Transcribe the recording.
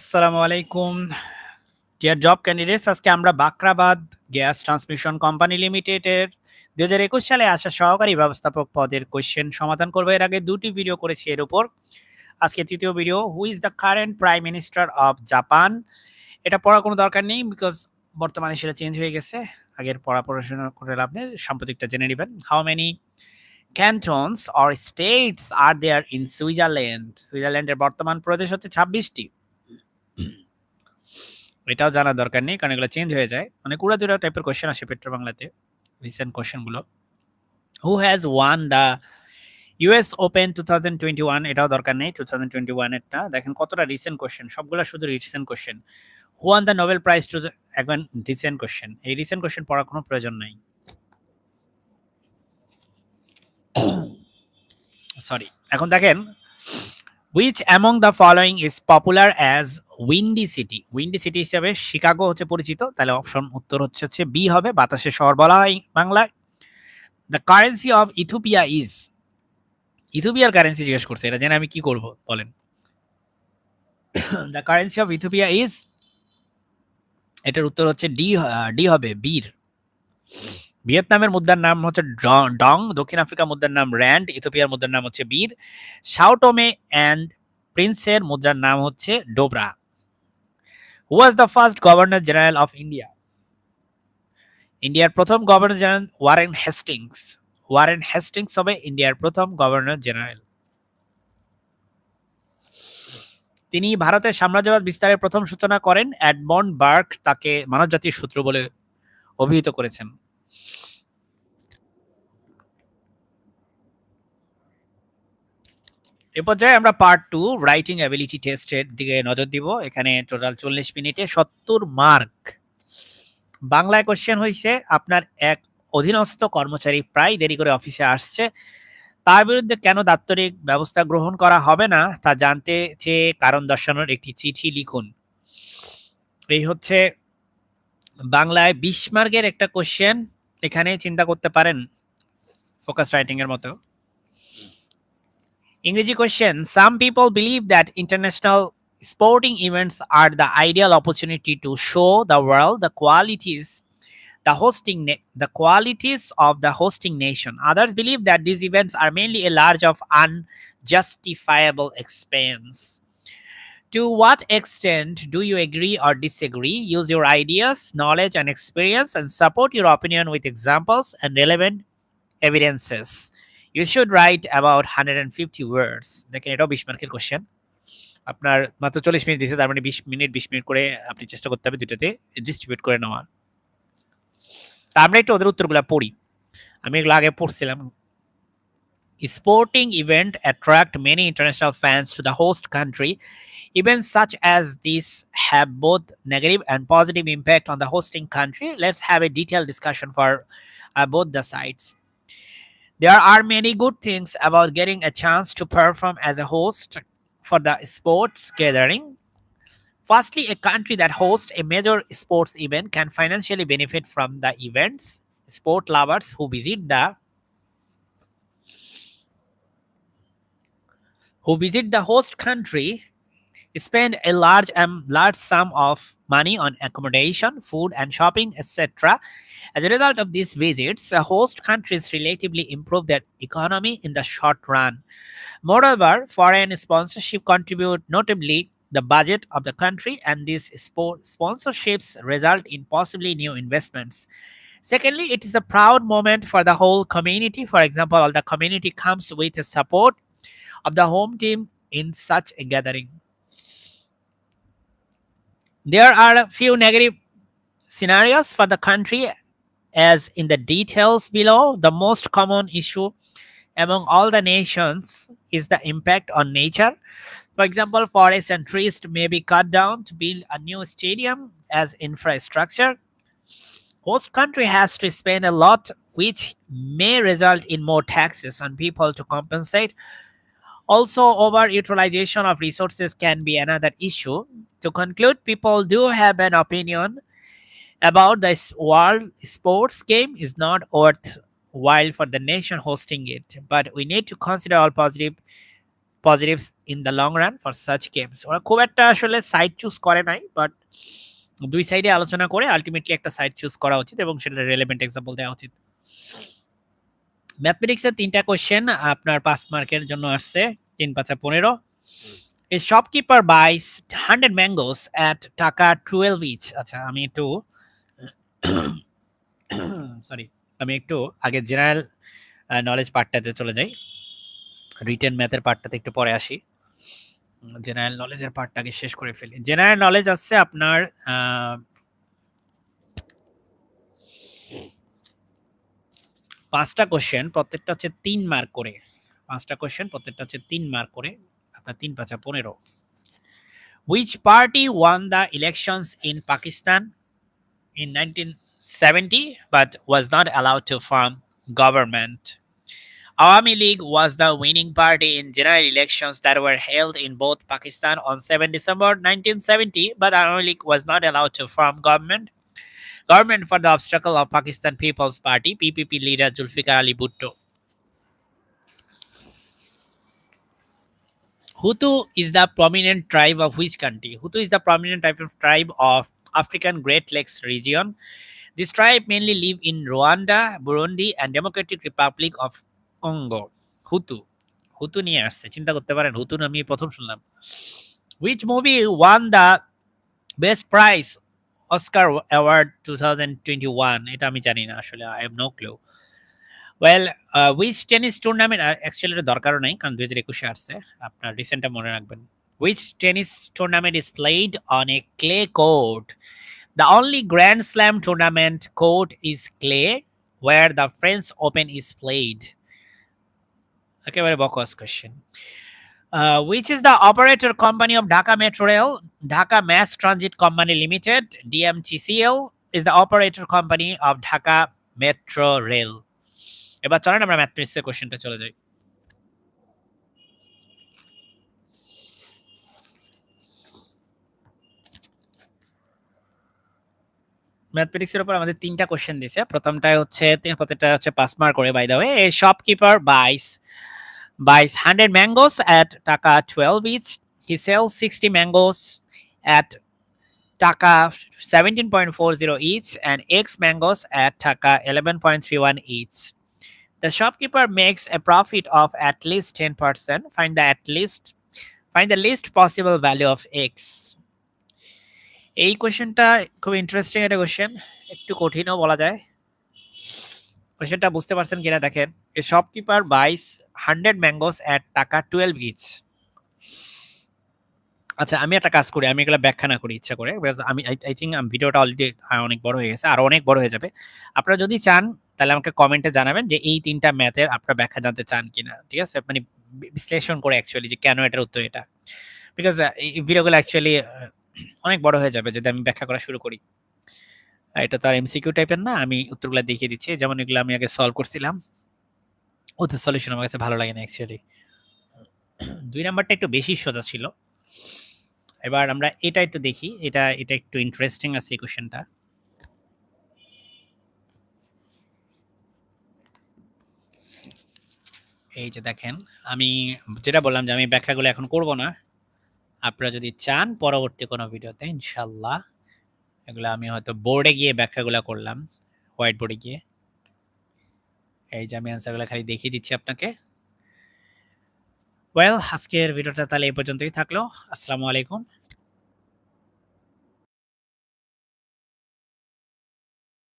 আসসালামু আলাইকুম। Deer job candidates আজকে আমরা বাকরাবাদ গ্যাস ট্রান্সমিশন কোম্পানি লিমিটেডের দু হাজার একুশ সালে আসা সহকারী ব্যবস্থাপক পদের কোয়েশ্চেন সমাধান করব। এর আগে দুটি ভিডিও করেছি এর উপর। আজকে তৃতীয় video who is the current prime minister of Japan এটা পড়ার কোনো দরকার নেই বিকজ বর্তমানে সেটা চেঞ্জ হয়ে গেছে। আগের পড়া পড়াশোনা করে নেই, সাম্প্রতিকটা জেনে নেবেন। How many cantons or states are there in Switzerland সুইজারল্যান্ডের বর্তমান প্রদেশ হচ্ছে ছাব্বিশটি। এটাও জানার দরকার নেই, কারণ এগুলো চেঞ্জ হয়ে যায়। অনেক উড়াদুরা টাইপের কোয়েশ্চেন আসে পেট্রো বাংলাতে recent কোয়েশ্চেনগুলো who has won the US open two thousand twenty one এটাও দরকার নেই টু থাউজেন্ড টোয়েন্টি ওয়ানেরটা দেখেন কতটা রিসেন্ট কোয়েশ্চেন সবগুলো শুধু recent question who won the Nobel prize too এখন রিসেন্ট কোয়েশ্চেন এই রিসেন্ট কোয়েশ্চেন পড়ার কোনো প্রয়োজন নাই। সরি এখন দেখেন which among the following is popular as windy city windy city হিসাবে শিকাগো হচ্ছে পরিচিত। তাহলে অপশন উত্তর হচ্ছে হচ্ছে বি হবে। বাতাসের শহর বলা হয় বাংলায়। The currency of Ethiopia is ইথোপিয়ার currency জিজ্ঞেস করছে এটা জেনে আমি কি করব, বলেন। The currency of Ethiopia is এটার উত্তর হচ্ছে ডি ডি হবে বীর ভিয়েতনামের মুদ্রার নাম হচ্ছে ডং দক্ষিণ আফ্রিকার মুদ্রার নাম র্যান্ড ইথোপিয়ার মুদ্রার নাম হচ্ছে বীর। সাউটোমে অ্যান্ড প্রিন্সের মুদ্রার নাম হচ্ছে dobra. Who was the first governor general of India ইন্ডিয়ার প্রথম governor general Warren Hastings Warren Hastings হবে ইন্ডিয়ার প্রথম গভর্নর জেনারেল তিনি ভারতের সাম্রাজ্যবাদ বিস্তারের প্রথম সূচনা করেন, অ্যাডমন্ড বার্ক তাকে মানবজাতির সূত্র বলে অভিহিত করেছেন। এ পর্যায়ে আমরা পার্ট টু রাইটিং অ্যাবিলিটি টেস্টের দিকে নজর দিব। এখানে টোটাল চল্লিশ মিনিটে সত্তর মার্ক বাংলায় কোশ্চেন হয়েছে আপনার এক অধীনস্থ কর্মচারী প্রায় দেরি করে অফিসে আসছে। তার বিরুদ্ধে কেন দাপ্তরিক ব্যবস্থা গ্রহণ করা হবে না, তা জানতে চেয়ে কারণ দর্শানোর একটি চিঠি লিখুন। এই হচ্ছে বাংলায় বিশ মার্কের একটা কোশ্চেন এখানে চিন্তা করতে পারেন ফোকাস রাইটিং এর মতো। ইংরেজি question some people believe that international sporting events are the ideal opportunity to show the world the qualities the hosting na- the qualities of the hosting nation others believe that these events are mainly a large of unjustifiable expense to what extent do you agree or disagree use your ideas knowledge and experience and support your opinion with examples and relevant evidences You should write about hundred fifty words দেখেন, এটাও বিশ মার্কের question আপনার মাত্র চল্লিশ minute দিয়েছে, তার মানে বিশ মিনিট বিশ মিনিট করে আপনি চেষ্টা করতে হবে দুটাতে ডিস্ট্রিবিউট করে নেওয়ার। তা আমরা একটু ওদের উত্তরগুলো পড়ি। আমি এগুলো আগে পড়ছিলাম। Sporting event attract many international fans to the host country event such as this have both negative and positive impact on the hosting country let's have a detail discussion for both the sides There are many good things about getting a chance to perform as a host for the sports gathering. Firstly, a country that hosts a major sports event can financially benefit from the events. Sport lovers who visit the who visit the host country spend a large um, large sum of money on accommodation, food, and shopping, etc. As a result of these visits, the host countries relatively improve their economy in the short run. Moreover, foreign sponsorship contribute notably the budget of the country, and these sponsorships result in possibly new investments. Secondly, it is a proud moment for the whole community. For example, the community comes with the support of the home team in such a gathering. There are a few negative scenarios for the country, as in the details below. The most common issue among all the nations is the impact on nature. For example, forests and trees may be cut down to build a new stadium as infrastructure. Host country has to spend a lot, which may result in more taxes on people to compensate. Also, overutilization of resources can be another issue. To conclude, people do have an opinion about this world sports game is not worthwhile for the nation hosting it, but we need to consider all positive positives in the long run for such games ওরা খুব একটা আসলে side choose করে নাই but দুই সাইডে আলোচনা করে আলটিমেটলি একটা সাইড চুজ করা উচিত এবং সেটা রেলেভেন্ট এক্সাম্পল দেওয়া উচিত। ম্যাথমেটিক্সের তিনটা কোশ্চেন আপনার পাঁচ মার্কের জন্য আসছে তিন পাঁচা পনেরো। A shopkeeper buys hundred mangoes at taka twelve each আচ্ছা আমি একটু সরি আমি একটু আগে জেনারেল নলেজ পার্টটাতে চলে যাই। রিটেন ম্যাথের পার্টটাতে একটু পরে আসি। জেনারেল নলেজের পার্টটাকে শেষ করে ফেলি। জেনারেল নলেজ আছে আপনার পাঁচটা কোশ্চেন প্রত্যেকটা হচ্ছে তিন মার্ক করে। পাঁচটা কোশ্চেন প্রত্যেকটা হচ্ছে তিন মার্ক করে। আপনার তিন পাঁচা পনেরো which party won the elections in Pakistan in 1970 but was not allowed to form government? Awami League was the winning party in general elections that were held in both Pakistan on 7 December 1970, but Awami League was not allowed to form government. Government for the obstacle of Pakistan People's Party, PPP leader Zulfikar Ali Bhutto. Hutu is the prominent tribe of which country? Hutu is the prominent type of tribe of African Great Lakes region. This tribe mainly live in Rwanda, Burundi, and Democratic Republic of Congo. Hutu. হুতু নিয়ে আসছে চিন্তা করতে পারেন হুতু আমি প্রথম শুনলাম which movie won the best prize Oscar award two thousand twenty one well which tennis tournament actually এটা দরকারও নাই কারণ দুই হাজার একুশে আসছে। আপনার রিসেন্টটা মনে রাখবেন। Which tennis tournament is played on a clay court the only grand slam tournament court is clay or the French open is played একেবারে box question Uh, which is the operator company of Dhaka Metro Rail? Dhaka Mass Transit Company Limited, DMTCL, is the operator company Dhaka Metro Rail. এবার চলেন আমরা ম্যাথমেটিক্সের কোশ্চেনটা চলে যাই ম্যাথমেটিক্সের উপর আমাদের তিনটা কোশ্চেন দিছে প্রথমটা হচ্ছে, তিন প্রত্যেকটা হচ্ছে পাঁচ মার্ক করে by the way a shopkeeper buys buys 100 mangoes at Taka 12 each. He sells 60 mangoes at Taka 17.40 each and X mangoes at Taka 11.31 each. The shopkeeper makes a profit of at least 10%. Find the at least, find the least possible value of X. এই কোয়েশ্চেনটা খুব interesting একটা question একটু কঠিনও বলা যায় কোয়েশ্চেনটা বুঝতে পারছেন কিনা দেখেন a shopkeeper buys hundred mangoes at taka twelve each আচ্ছা আমি একটা কাজ করি, আমি এগুলো ব্যাখ্যা না করি, ইচ্ছা করে। Because আমি আই থিঙ্ক ভিডিওটা অলরেডি অনেক বড় হয়ে গেছে, আর অনেক বড় হয়ে যাবে। আপনারা যদি চান, তাহলে আমাকে কমেন্টে জানাবেন যে এই তিনটা ম্যাথের আপনারা ব্যাখ্যা জানতে চান কিনা, ঠিক আছে? মানে বিশ্লেষণ করে অ্যাকচুয়ালি যে কেন এটার উত্তর এটা। বিকজ এই ভিডিওগুলো অ্যাকচুয়ালি অনেক বড় হয়ে যাবে যদি আমি ব্যাখ্যা করা শুরু করি। এটা তো আর এমসিকিউ টাইপের না, আমি উত্তরগুলো দেখিয়ে দিচ্ছি। যেমন এগুলো আমি আগে সলভ করছিলাম। ওদের সলিউশন আমার কাছে ভালো লাগে না অ্যাকচুয়ালি দুই নাম্বারটা একটু বেশি সোজা ছিল। এবার আমরা এটা একটু দেখি, এটা এটা একটু ইন্টারেস্টিং আছে এই কোশ্চেনটা এই যে দেখেন, আমি যেটা বললাম যে আমি ব্যাখ্যাগুলো এখন করব না, আপনারা যদি চান পরবর্তী কোনো ভিডিওতে ইনশাল্লাহ এগুলো আমি হয়তো বোর্ডে গিয়ে ব্যাখ্যাগুলো করলাম হোয়াইট বোর্ডে গিয়ে। এই যে আমি অ্যান্সারগুলো খালি দেখিয়ে দিচ্ছি আপনাকে। ওয়েল আজকের ভিডিওটা তাহলে এই পর্যন্তই থাকল। আসসালামু আলাইকুম।